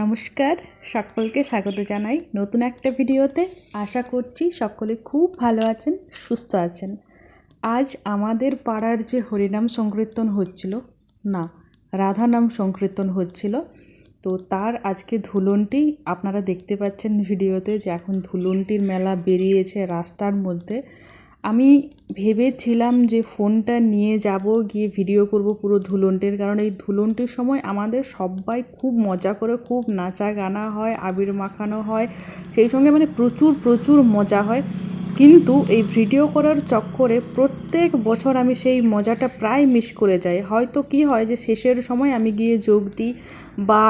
নমস্কার, সকলকে স্বাগত জানাই নতুন একটা ভিডিওতে। আশা করছি সকলে খুব ভালো আছেন, সুস্থ আছেন। আজ আমাদের পাড়ার যে হরিনাম সংকীর্তন হচ্ছিল, না, রাধা নাম সংকীর্তন হচ্ছিল, তো তার আজকে ধুলনটি আপনারা দেখতে পাচ্ছেন ভিডিওতে যে এখন ধুলনটির মেলা বেরিয়েছে রাস্তার মধ্যে। আমি ভেবেছিলাম যে ফোনটা নিয়ে যাব, গিয়ে ভিডিও করব পুরো ধুলনটির। কারণ এই ধুলনটির সময় আমাদের সবাই খুব মজা করে, খুব নাচা গানা হয়, আবির মাখানো হয়। সেই সঙ্গে মানে প্রচুর প্রচুর মজা হয়। কিন্তু এই ভিডিও করার চক্করে প্রত্যেক বছর আমি সেই মজাটা প্রায় মিস করে যাই। হয়তো কি হয় যে শেষের সময় আমি গিয়ে যোগ দিই বা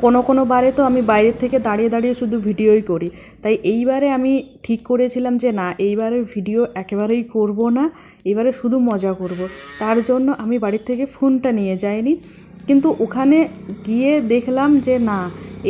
কোনো কোনো বারে তো আমি বাইরের থেকে দাঁড়িয়ে দাঁড়িয়ে শুধু ভিডিওই করি তাই এইবারে আমি ঠিক করেছিলাম যে না এইবারে ভিডিও একেবারেই করব না, এবারে শুধু মজা করব। তার জন্য আমি বাড়ির থেকে ফোনটা নিয়ে যাইনি কিন্তু ওখানে গিয়ে দেখলাম যে না,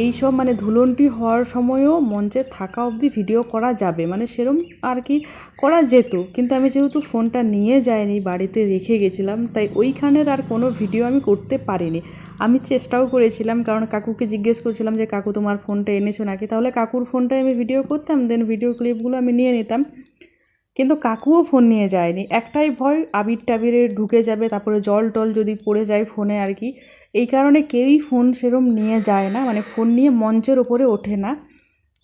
এই সব মানে ধুলনটি হওয়ার সময়ও মঞ্চে থাকা অবধি ভিডিও করা যাবে। মানে সেরম আর কি করা যেত। কিন্তু আমি যেহেতু ফোনটা নিয়ে যাইনি, বাড়িতে রেখে গেছিলাম, তাই ওইখানের আর কোনো ভিডিও আমি করতে পারিনি। আমি চেষ্টাও করেছিলাম, কারণ কাকুকে জিজ্ঞেস করছিলাম যে, কাকু, তোমার ফোনটা এনেছো নাকি? তাহলে কাকুর ফোনটায় আমি ভিডিও করতাম দেন ভিডিও ক্লিপগুলো আমি নিয়ে নিতাম। কিন্তু কাকুও ফোন নিয়ে যায়নি। একটাই ভয়, আবির টাবিরে ঢুকে যাবে, তারপরে জল টল যদি পড়ে যায় ফোনে আর কি। এই কারণে কেউই ফোন সেরম নিয়ে যায় না মানে ফোন নিয়ে মঞ্চের ওপরে ওঠে না।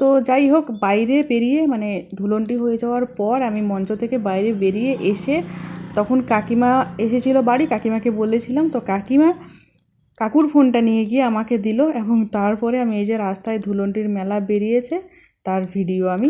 তো যাই হোক, বাইরে বেরিয়ে মানে ধুলনটি হয়ে যাওয়ার পর আমি মঞ্চ থেকে বাইরে বেরিয়ে এসে তখন কাকিমা এসেছিল বাড়ি, কাকিমাকে বলেছিলাম, তো কাকিমা, কাকুর ফোনটা নিয়ে গিয়ে আমাকে দিল। এবং তারপরে আমি এই যে রাস্তায় ধুলনটির মেলা বেরিয়েছে, তার ভিডিও আমি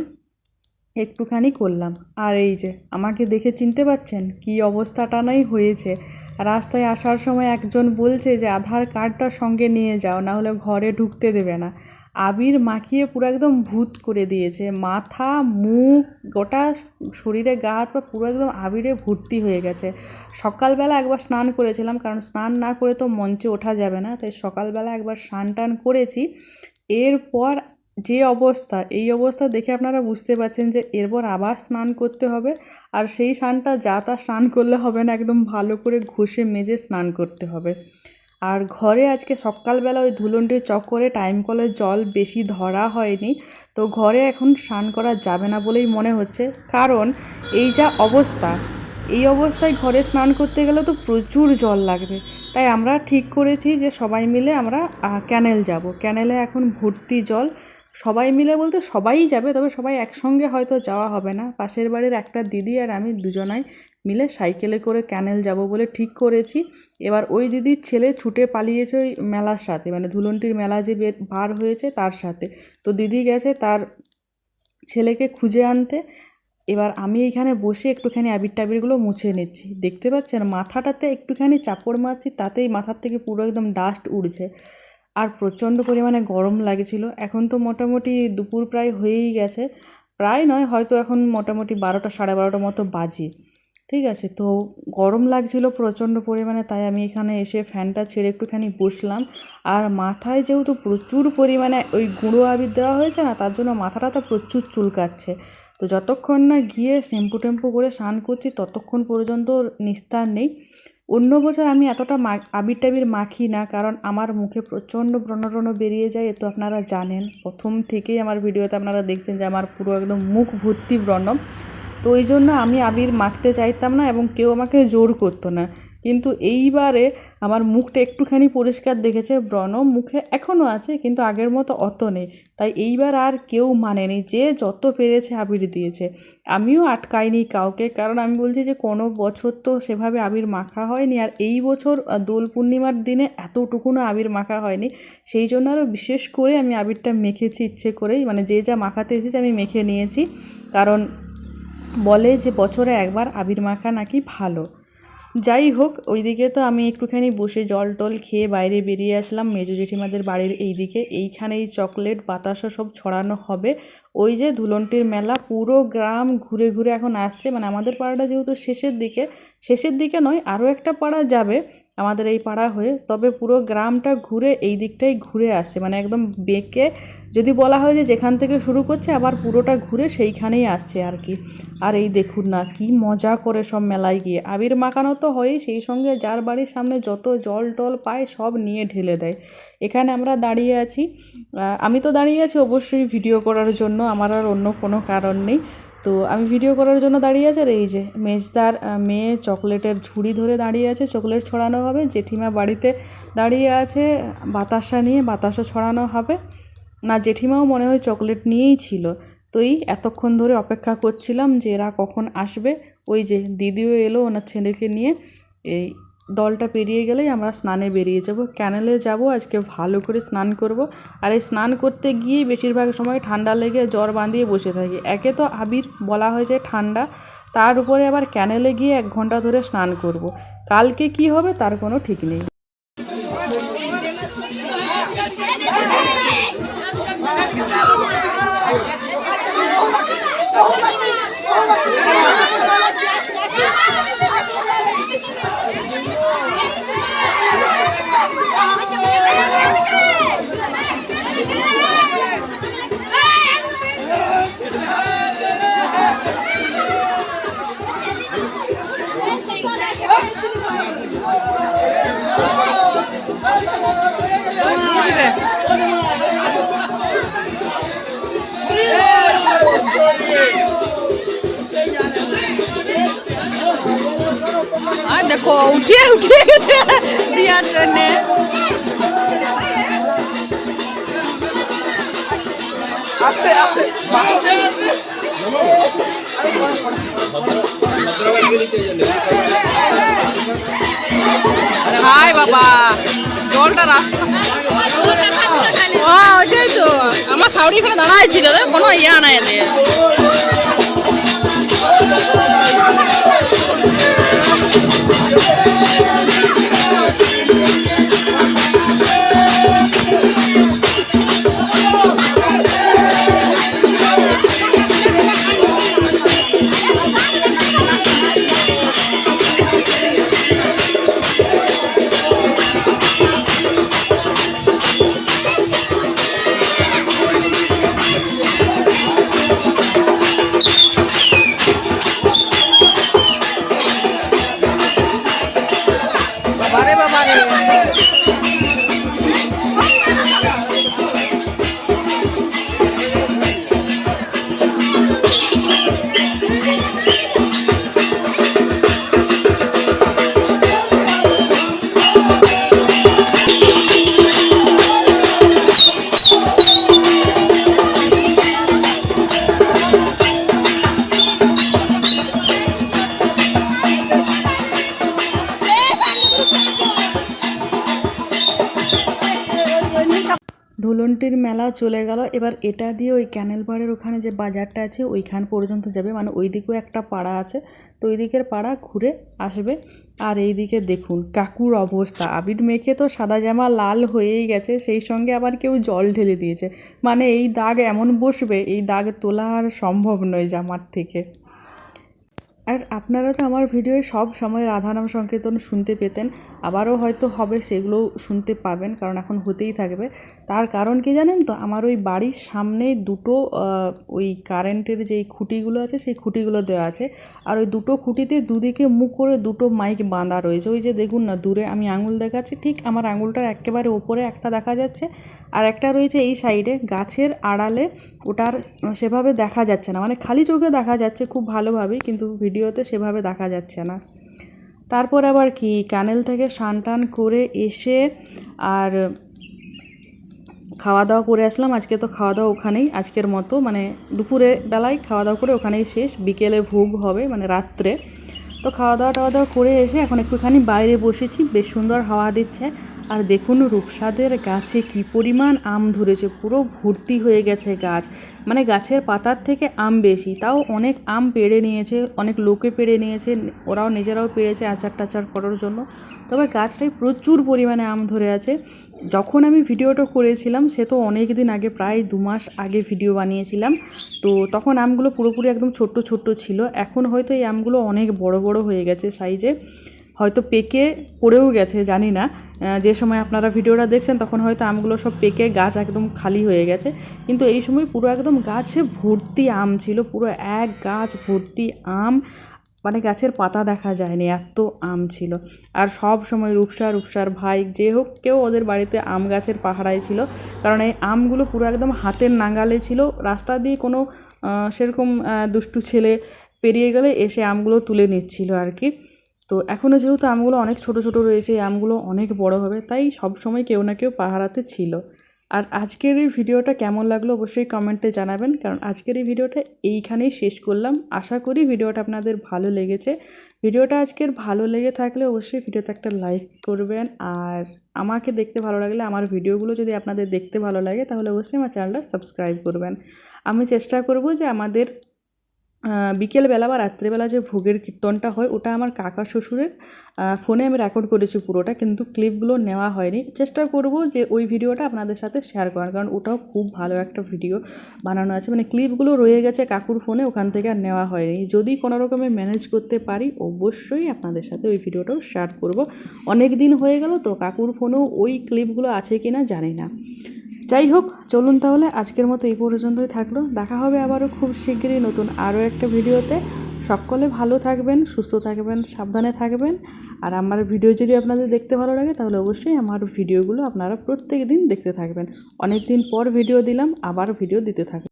একটুখানি করলাম। আর এই যে, আমাকে দেখে চিনতে পারছেন কি অবস্থাটা নাই হয়েছে। রাস্তায় আসার সময় একজন বলছে যে, আধার কার্ডটা সঙ্গে নিয়ে যাও, না হলে ঘরে ঢুকতে দেবে না। আবির মাখিয়ে পুরো একদম ভূত করে দিয়েছে। মাথা, মুখ, গোটা শরীরে গা, হাত পা পুরো একদম আবিরে ভর্তি হয়ে গেছে। সকালবেলা একবার স্নান করেছিলাম, কারণ স্নান না করে তো মঞ্চে ওঠা যাবে না। তাই সকালবেলা একবার স্নান টান করেছি। এরপর যে অবস্থা, এই অবস্থা দেখে আপনারা বুঝতে পারছেন যে এরপর আবার স্নান করতে হবে। আর সেই স্নানটা যা তা স্নান করলে হবে না, একদম ভালো করে ঘষে মেজে স্নান করতে হবে। আর ঘরে আজকে সকালবেলা ওই ধুলনটির চক্করে টাইম কলের জল বেশি ধরা হয়নি। তো ঘরে এখন স্নান করা যাবে না বলেই মনে হচ্ছে। কারণ এই যা অবস্থা, এই অবস্থায় ঘরে স্নান করতে গেলে তো প্রচুর জল লাগবে। তাই আমরা ঠিক করেছি যে সবাই মিলে আমরা ক্যানেল যাব। ক্যানেলে এখন ভর্তি জল। সবাই মিলে বলতে সবাই যাবে, তবে সবাই একসঙ্গে হয়তো যাওয়া হবে না। পাশের বাড়ির একটা দিদি আর আমি দুজনাই মিলে সাইকেলে করে ক্যানেল যাব বলে ঠিক করেছি। এবার ওই দিদির ছেলে ছুটে পালিয়েছে ওই মেলার সাথে মানে ধুলনটির মেলা যে বার হয়েছে তার সাথে। তো দিদি গেছে তার ছেলেকে খুঁজে আনতে। এবার আমি এইখানে বসে একটুখানি আবির টাবিরগুলো মুছে নিচ্ছি। দেখতে পাচ্ছেন মাথাটাতে একটুখানি চাপড় মারছি, তাতেই মাথার থেকে পুরো একদম ডাস্ট উড়ছে। আর প্রচণ্ড পরিমাণে গরম লাগছিল। এখন তো মোটামুটি দুপুর প্রায় হয়েই গেছে। প্রায় নয়, হয়তো এখন মোটামুটি বারোটা, সাড়ে বারোটার মতো বাজে। ঠিক আছে, তো গরম লাগছিল প্রচণ্ড পরিমাণে, তাই আমি এখানে এসে ফ্যানটা ছেড়ে একটুখানি বসলাম। আর মাথায় যেহেতু প্রচুর পরিমাণে ওই গুঁড়ো আবির দেওয়া হয়েছে না, তার জন্য মাথাটা তো প্রচুর চুলকাচ্ছে। তো যতক্ষণ না গিয়ে শ্যাম্পু টেম্পু করে স্নান করছি, ততক্ষণ পর্যন্ত নিস্তার নেই। অন্য বছর আমি এতটা মা, আবির টাবির মাখি না, কারণ আমার মুখে প্রচণ্ড ব্রণ ব্রণ বেরিয়ে যায়, এ তো আপনারা জানেন। প্রথম থেকেই আমার ভিডিওতে আপনারা দেখছেন যে আমার পুরো একদম মুখ ভর্তি ব্রণ। তো ওই জন্য আমি আবির মাখতে চাইতাম না এবং কেউ আমাকে জোর করতো না। কিন্তু এইবারে আমার মুখটা একটুখানি পরিষ্কার দেখেছে ব্রণ, মুখে এখনও আছে কিন্তু আগের মতো অত নেই। তাই এইবার আর কেউ মানেনি যে যত পেরেছে আবির দিয়েছে। আমিও আটকাইনি কাউকে, কারণ আমি বলছি যে কোনো বছর তো সেভাবে আবির মাখা হয়নি আর এই বছর দোল পূর্ণিমার দিনে এতটুকুনও আবির মাখা হয়নি। সেই জন্য আরও বিশেষ করে আমি আবিরটা মেখেছি ইচ্ছে করেই মানে যে যা মাখাতে এসেছে আমি মেখে নিয়েছি। কারণ বলে যে বছরে একবার আবির মাখা নাকি ভালো। যাই হোক, ওইদিকে তো আমি একটুখানি বসে জল টল খেয়ে বাইরে বেরিয়ে আসলাম। মেজো জেঠিমাদের বাড়ির এই দিকে এইখানে এই চকলেট বাতাসা সব ছড়ানো হবে। ওই যে ধুলনটির মেলা, পুরো গ্রাম ঘুরে ঘুরে এখন আসছে। মানে আমাদের পাড়াটা যেহেতু শেষের দিকে শেষের দিকে নয়, আরও একটা পাড়া যাবে। আমাদের এই পাড়া হয়ে, তবে পুরো গ্রামটা ঘুরে এই দিকটাই ঘুরে আসছে। মানে একদম বেঁকে যদি বলা হয় যে যেখান থেকে শুরু করছে, আবার পুরোটা ঘুরে সেইখানেই আসছে আর কি। আর এই দেখুন না, কি মজা করে সব মেলায় গিয়ে। আবির মাখানো তো হয়ই, সেই সঙ্গে যার বাড়ির সামনে যত জল টল পায়, সব নিয়ে ঢেলে দেয়। এখানে আমরা দাঁড়িয়ে আছি। আমি তো দাঁড়িয়ে আছি অবশ্যই ভিডিও করার জন্য, আমার আর অন্য কোনো কারণ নেই। তো আমি ভিডিও করার জন্য দাঁড়িয়ে আছে আর এই যে মেজদার মেয়ে চকলেটের ঝুড়ি ধরে দাঁড়িয়ে আছে, চকলেট ছড়ানো হবে, জেঠিমা বাড়িতে দাঁড়িয়ে আছে, বাতাসা নিয়ে বাতাসা ছড়ানো হবে। না, জেঠিমাও মনে হয় চকলেট নিয়েই ছিল। তো এই এতক্ষণ ধরে অপেক্ষা করছিলাম যে এরা কখন আসবে। ওই যে দিদিও এলো ওনার ছেলেকে নিয়ে, এই দলটা পেরিয়ে গেলেই আমরা স্নানে বেরিয়ে যাব, ক্যানেলে যাব, আজকে ভালো করে স্নান করব। আর এই স্নান করতে গিয়েই বেশিরভাগ সময় ঠান্ডা লেগে জ্বর বাঁধিয়ে বসে থাকি। একে তো আবির বলা হয়েছে ঠান্ডা, তার উপরে আবার ক্যানেলে গিয়ে এক ঘণ্টা ধরে স্নান করব। কালকে কি হবে তার কোনো ঠিক নেই। আর দেখো উঠিয়ে উঠিয়ে গেছে দিয়ার জন্যে। হাই বাবা জলটা রাস্তা ওইটাই তো। আমার সাউরি এখানে দাঁড়ায় ছিল কোনো ইয়া নাই এদের Thank you. বাবারে। বাবারে ধুলন্টির মেলা চলে গেল। এবার এটা দিয়ে ওই ক্যানেল পাড়ের ওখানে যে বাজারটা আছে, ওইখান পর্যন্ত যাবে। মানে ওই দিকেও একটা পাড়া আছে। তো ওই দিকের পাড়া ঘুরে আসবে। আর এই দিকে দেখুন, কাকুর অবস্থা। আবির মেখে তো সাদা জামা লাল হয়েই গেছে। সেই সঙ্গে আবার কেউ জল ঢেলে দিয়েছে। মানে এই দাগ এমন বসবে, এই দাগ তোলা আর সম্ভব নয় জামার থেকে। আর আপনারা তো আমার ভিডিওয়ে সব সময় রাধানাম সংকীর্তন শুনতে পেতেন। আবারও হয়তো হবে সেগুলোও শুনতে পাবেন, কারণ এখন হতেই থাকবে। তার কারণ কি জানেন তো? আমার ওই বাড়ির সামনে দুটো ওই কারেন্টের যেই খুঁটিগুলো আছে, সেই খুঁটিগুলো দেওয়া আছে। আর ওই দুটো খুঁটিতে দুদিকে মুখ করে দুটো মাইক বাঁধা রয়েছে। ওই যে দেখুন না, দূরে আমি আঙুল দেখাচ্ছি, ঠিক আমার আঙুলটার একেবারে ওপরে একটা দেখা যাচ্ছে। আর একটা রয়েছে এই সাইডে, গাছের আড়ালে ওটার সেভাবে দেখা যাচ্ছে না। মানে খালি চোখে দেখা যাচ্ছে খুব ভালোভাবেই, কিন্তু ভিডিওতে সেভাবে দেখা যাচ্ছে না। তারপর আবার কি, ক্যানেল থেকে স্নান টান করে এসে আর খাওয়া দাওয়া করে আসলাম। আজকে তো খাওয়া দাওয়া ওখানেই, আজকের মতো। মানে দুপুরে বেলায় খাওয়া দাওয়া করে ওখানেই শেষ। বিকেলে ভোগ হবে মানে রাত্রে। তো খাওয়া দাওয়া টাওয়া দাওয়া করে এসে এখন একটুখানি বাইরে বসেছি। বেশ সুন্দর হাওয়া দিচ্ছে। আর দেখুন রূপসাদের গাছে কি পরিমাণ আম ধরেছে। পুরো ভর্তি হয়ে গেছে গাছ। মানে গাছের পাতার থেকে আম বেশি। তাও অনেক আম পেড়ে নিয়েছে, অনেক লোকে পেড়ে নিয়েছে, ওরাও নিজেরাও পেড়েছে আচার টাচার করার জন্য। তবে গাছটায় প্রচুর পরিমাণে আম ধরে আছে। যখন আমি ভিডিওটা করেছিলাম, সে তো অনেক দিন আগে, প্রায় দু মাস আগে ভিডিও বানিয়েছিলাম। তো তখন আমগুলো পুরোপুরি একদম ছোট্ট ছোট্ট ছিল। এখন হয়তো এই আমগুলো অনেক বড় বড় হয়ে গেছে সাইজে। হয়তো পেকে পড়েও গেছে, জানি না। যে সময় আপনারা ভিডিওটা দেখছেন, তখন হয়তো আমগুলো সব পেকে গাছ একদম খালি হয়ে গেছে। কিন্তু এই সময় পুরো একদম গাছে ভর্তি আম ছিল, পুরো এক গাছ ভর্তি আম। মানে গাছের পাতা দেখা যায়নি, এত আম ছিল। আর সব সময় রূপসা, রূপসার ভাই, যে হোক কেউ ওদের বাড়িতে আম গাছের পাহারায় ছিল। কারণ এই আমগুলো পুরো একদম হাতের নাগালে ছিল। রাস্তা দিয়ে কোনো সেরকম দুষ্টু ছেলে পেরিয়ে গেলে এসে আমগুলো তুলে নিচ্ছিল আর কি। তো এখনও যেহেতু আমগুলো অনেক ছোট ছোট রয়েছে, এই আমগুলো অনেক বড় হবে, তাই সব সময় কেউ না কেউ পাহারাতে ছিল। আর আজকের এই ভিডিওটা কেমন লাগল অবশ্যই কমেন্টে জানাবেন, কারণ আজকের এই ভিডিওটা এইখানেই শেষ করলাম। আশা করি ভিডিওটা আপনাদের ভালো লেগেছে। ভিডিওটা আজকের ভালো লেগে থাকলে অবশ্যই ভিডিওতে একটা লাইক করবেন, আর আমাকে দেখতে ভালো লাগলে, আমার ভিডিওগুলো যদি আপনাদের দেখতে ভালো লাগে, তাহলে অবশ্যই আমার চ্যানেলটা সাবস্ক্রাইব করবেন। আমি চেষ্টা করব যে আমাদের বিকেলবেলা বা রাত্রেবেলা যে ভোগের কীর্তনটা হয়, ওটা আমার কাকা শ্বশুরের ফোনে আমি রেকর্ড করেছি পুরোটা, কিন্তু ক্লিপগুলো নেওয়া হয়নি। চেষ্টা করব যে ওই ভিডিওটা আপনাদের সাথে শেয়ার করার, কারণ ওটাও খুব ভালো একটা ভিডিও বানানো আছে। মানে ক্লিপগুলো রয়ে গেছে কাকুর ফোনে, ওখান থেকে আর নেওয়া হয়নি। যদি কোনো রকমে ম্যানেজ করতে পারি, অবশ্যই আপনাদের সাথে ওই ভিডিওটাও শেয়ার করব। অনেক দিন হয়ে গেল, তো কাকুর ফোনেও ওই ক্লিপগুলো আছে কি না জানি না। যাই হোক চলুন তাহলে আজকের মতো এই পর্যন্তই থাকল। দেখা হবে আবারও খুব শিগগিরই নতুন আরও একটা ভিডিওতে। সকলে ভালো থাকবেন, সুস্থ থাকবেন, সাবধানে থাকবেন। আর আমার ভিডিও যদি আপনাদের দেখতে ভালো লাগে, তাহলে অবশ্যই আমার ভিডিওগুলো আপনারা প্রত্যেক দিন দেখতে থাকবেন। অনেক দিন পর ভিডিও দিলাম, আবার ভিডিও দিতে থাকবেন।